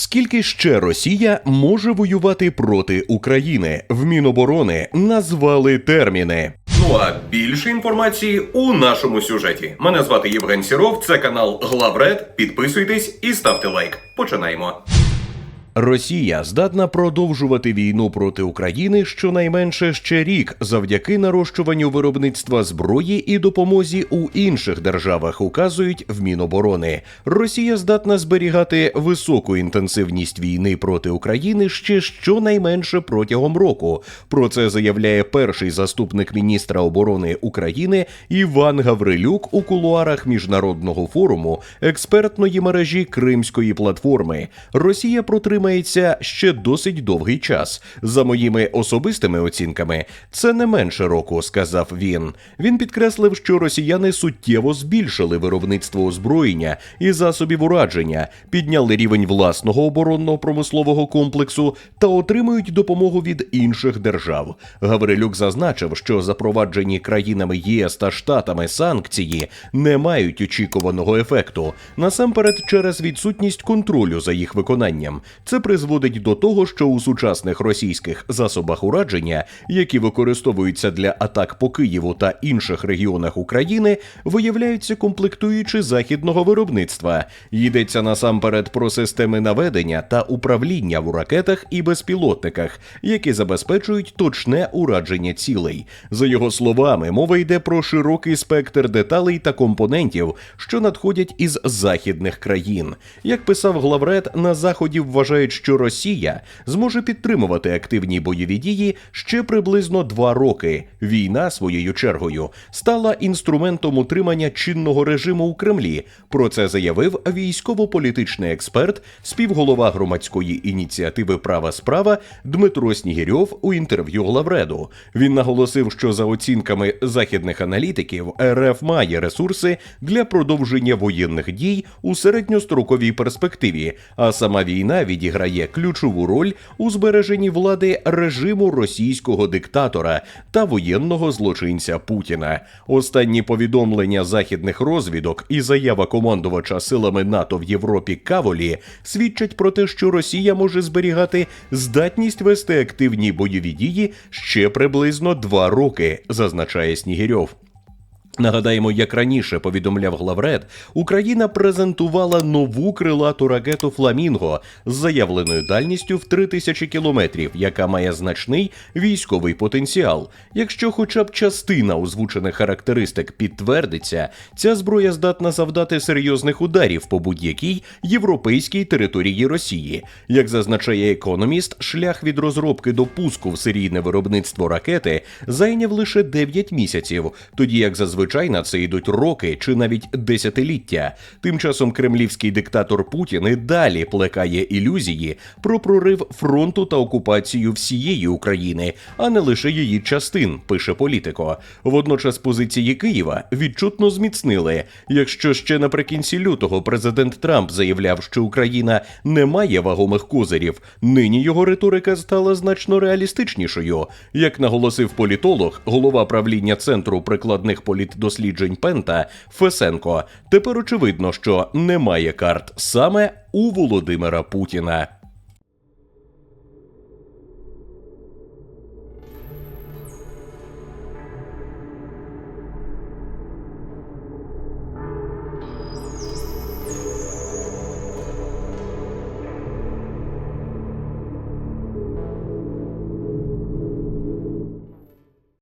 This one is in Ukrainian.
Скільки ще Росія може воювати проти України? В Міноборони назвали терміни. Ну а більше інформації у нашому сюжеті. Мене звати Євген Сіров, це канал Главред. Підписуйтесь і ставте лайк. Починаємо. Росія здатна продовжувати війну проти України щонайменше ще рік завдяки нарощуванню виробництва зброї і допомозі у інших державах, указують в Міноборони. Росія здатна зберігати високу інтенсивність війни проти України ще щонайменше протягом року. Про це заявляє перший заступник міністра оборони України Іван Гаврилюк у кулуарах міжнародного форуму експертної мережі Кримської платформи. Росія протримається ще досить довгий час. За моїми особистими оцінками, це не менше року, сказав він. Він підкреслив, що росіяни суттєво збільшили виробництво озброєння і засобів ураження, підняли рівень власного оборонного промислового комплексу та отримують допомогу від інших держав. Гаврилюк зазначив, що запроваджені країнами ЄС та Штатами санкції не мають очікуваного ефекту, насамперед через відсутність контролю за їх виконанням. Це призводить до того, що у сучасних російських засобах ураження, які використовуються для атак по Києву та інших регіонах України, виявляються комплектуючі західного виробництва. Йдеться насамперед про системи наведення та управління в ракетах і безпілотниках, які забезпечують точне ураження цілей. За його словами, мова йде про широкий спектр деталей та компонентів, що надходять із західних країн. Як писав главред, на заході вважають, що Росія зможе підтримувати активні бойові дії ще приблизно два роки. Війна своєю чергою стала інструментом утримання чинного режиму у Кремлі. Про це заявив військово-політичний експерт, співголова громадської ініціативи Права справа Дмитро Снігірьов у інтерв'ю Главреду. Він наголосив, що за оцінками західних аналітиків РФ має ресурси для продовження воєнних дій у середньостроковій перспективі, а сама війна відіграє ключову роль у збереженні влади режиму російського диктатора та воєнного злочинця Путіна. Останні повідомлення західних розвідок і заява командувача силами НАТО в Європі Каволі свідчать про те, що Росія може зберігати здатність вести активні бойові дії ще приблизно два роки, зазначає Снігірьов. Нагадаємо, як раніше повідомляв главред, Україна презентувала нову крилату ракету Фламінго з заявленою дальністю в 3000 кілометрів, яка має значний військовий потенціал. Якщо хоча б частина озвучених характеристик підтвердиться, ця зброя здатна завдати серйозних ударів по будь-якій європейській території Росії. Як зазначає економіст, шлях від розробки до пуску в серійне виробництво ракети зайняв лише 9 місяців, тоді як зазвичай на це йдуть роки чи навіть десятиліття. Тим часом кремлівський диктатор Путін і далі плекає ілюзії про прорив фронту та окупацію всієї України, а не лише її частин, пише політико. Водночас позиції Києва відчутно зміцнили. Якщо ще наприкінці лютого президент Трамп заявляв, що Україна не має вагомих козирів, нині його риторика стала значно реалістичнішою. Як наголосив політолог, голова правління центру прикладних політдосліджень Пента Фесенко, тепер очевидно, що немає карт саме у Володимира Путіна.